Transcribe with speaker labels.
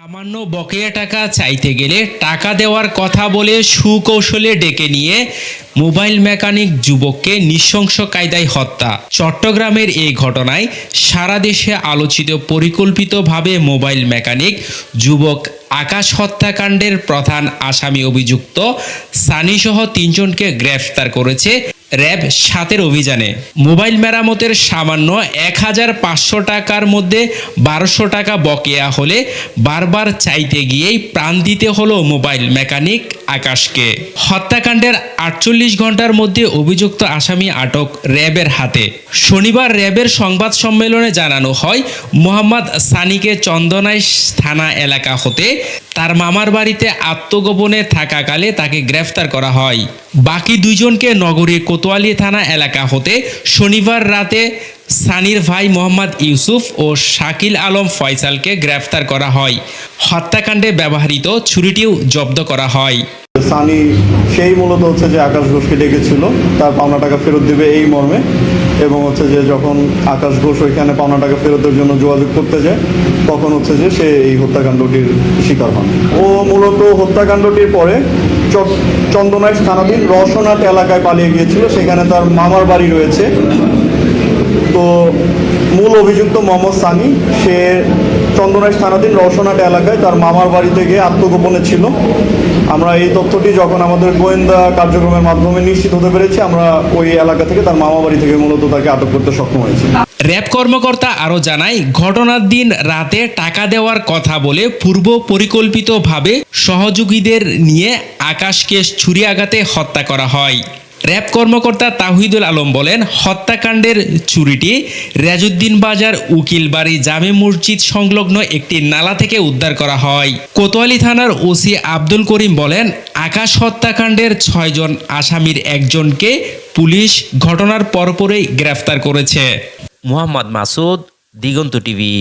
Speaker 1: সামান্য বকেয়া টাকা চাইতে গেলে টাকা দেওয়ার কথা বলে সুকৌশলে ডেকে নিয়ে মোবাইল মেকানিক যুবককে নৃশংস কায়দায় হত্যা। চট্টগ্রামের এই ঘটনায় সারা দেশে আলোচিত পরিকল্পিতভাবে মোবাইল মেকানিক যুবক আকাশ হত্যাকাণ্ডের প্রধান আসামি অভিযুক্ত সানিসহ তিনজনকে গ্রেফতার করেছে র্যাব সাতের অভিযানে। মোবাইল মেরামতের সামান্য এক হাজার পাঁচশো টাকার মধ্যে বারোশো টাকা বকেয়া হলে বারবার চাইতে গিয়েই প্রাণ দিতে হলো মোবাইল মেকানিক আকাশকে। হত্যাকাণ্ডের আটচল্লিশ ঘণ্টার মধ্যে অভিযুক্ত আসামি আটক র্যাবের হাতে। শনিবার র্যাবের সংবাদ সম্মেলনে জানানো হয়, মোহাম্মদ সানিকে চন্দনাইশ থানা এলাকা হতে তার মামার বাড়িতে আত্মগোপনে থাকাকালে তাকে গ্রেফতার করা হয়। বাকি দুইজনকে নগরীর কোতোয়ালি থানা এলাকা হতে শনিবার রাতে সানির ভাই মোহাম্মদ ইউসুফ ও শাকিল আলম ফয়সালকে গ্রেফতার করা হয়। হত্যাকাণ্ডে ব্যবহৃত ছুরিটিও জব্দ করা হয়।
Speaker 2: সানি সেই মূলত হচ্ছে যে আকাশ ঘোষকে ডেকেছিল, তার পাওনা টাকা ফেরত দিবে এই মর্মে এবং হচ্ছে যে যখন আকাশ ঘোষ ওইখানে পাওনা টাকা ফেরতের জন্য যোগাযোগ করতে যায়, তখন হচ্ছে যে সে এই হত্যাকাণ্ডটির শিকার হন। ও মূলত হত্যাকাণ্ডটির পরে চট- চন্দনাইশ থানাধীন রসনাট এলাকায় পালিয়ে গিয়েছিল, সেখানে তার মামার বাড়ি রয়েছে। তো মূল অভিযুক্ত মোহাম্মদ সানি সে চন্দনাইশ থানাধীন রওশনাট এলাকায় তার মামার বাড়িতে গিয়ে আত্মগোপনে ছিল। আমরা এই তথ্যটি যখন আমাদের গোয়েন্দা কার্যক্রমের মাধ্যমে নিশ্চিত হতে পেরেছি, আমরা ওই এলাকা থেকে তার মামা বাড়ি থেকে মূলত তাকে আটক করতে সক্ষম হয়েছি।
Speaker 1: র্যাব কর্মকর্তা আরও জানায়, ঘটনার দিন রাতে টাকা দেওয়ার কথা বলে পূর্ব পরিকল্পিতভাবে সহযোগীদের নিয়ে আকাশকে ছুরি আঘাতে হত্যা করা হয়। র্যাব কর্মকর্তা তাহিদুল আলম বলেন, হত্যাকাণ্ডের চুরিটি রেজউদ্দিন বাজার উকিলবাড়ি জামে মসজিদ সংলগ্ন একটি নালা থেকে উদ্ধার করা হয়। কোতোয়ালি থানার ওসি আব্দুল করিম বলেন, আকাশ হত্যাকাণ্ডের ছয়জন আসামির একজনকে পুলিশ ঘটনার পরপরই গ্রেফতার করেছে।
Speaker 3: মোহাম্মদ মাসুদ, দিগন্ত টিভি।